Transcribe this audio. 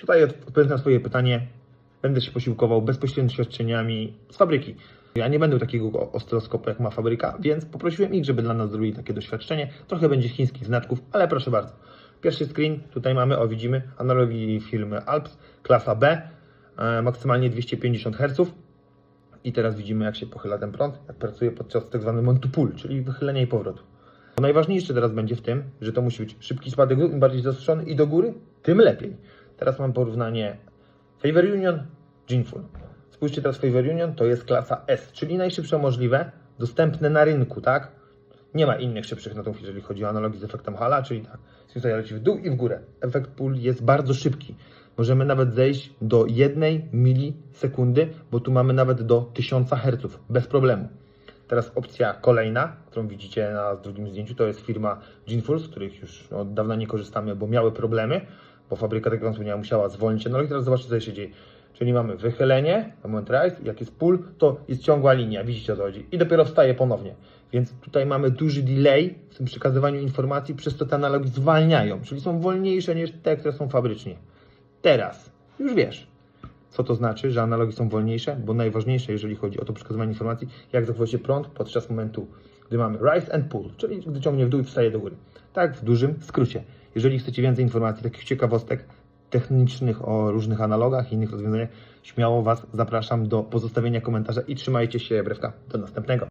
Tutaj odpowiadając na Twoje pytanie, będę się posiłkował bezpośrednio świadczeniami z fabryki. Ja nie będę takiego oscyloskopu, jak ma fabryka, więc poprosiłem ich, żeby dla nas zrobili takie doświadczenie. Trochę będzie chińskich znaczków, ale proszę bardzo. Pierwszy screen, tutaj mamy, o widzimy, analogi firmy Alps, klasa B, e, maksymalnie 250 Hz. I teraz widzimy, jak się pochyla ten prąd, jak pracuje podczas tak zwanego montu pull, czyli wychylenia i powrotu. Najważniejsze teraz będzie w tym, że to musi być szybki spadek, im bardziej zaostrzony i do góry, tym lepiej. Teraz mam porównanie Favor Union, Ginful. Spójrzcie teraz Favor Union, to jest klasa S, czyli najszybsze możliwe, dostępne na rynku, tak? Nie ma innych szybszych notów, jeżeli chodzi o analogii z efektem Hala, czyli tak, tutaj leci w dół i w górę. Efekt pull jest bardzo szybki. Możemy nawet zejść do 1 milisekundy, bo tu mamy nawet do 1000 Hz, bez problemu. Teraz opcja kolejna, którą widzicie na drugim zdjęciu, to jest firma Ginful, z których już od dawna nie korzystamy, bo miały problemy, bo fabryka tego wspomniała musiała zwolnić analog. Teraz zobaczcie, co się dzieje. Czyli mamy wychylenie, moment rise, jak jest pull, to jest ciągła linia, widzicie o co chodzi. I dopiero wstaje ponownie. Więc tutaj mamy duży delay w tym przekazywaniu informacji, przez to te analogi zwalniają, czyli są wolniejsze niż te, które są fabrycznie. Teraz już wiesz, co to znaczy, że analogi są wolniejsze, bo najważniejsze, jeżeli chodzi o to przekazywanie informacji, jak zachowuje się prąd podczas momentu, gdy mamy rise and pull, czyli gdy ciągnie w dół i wstaje do góry. Tak w dużym skrócie. Jeżeli chcecie więcej informacji, takich ciekawostek technicznych o różnych analogach i innych rozwiązaniach, śmiało Was zapraszam do pozostawienia komentarza i trzymajcie się, brewka. Do następnego.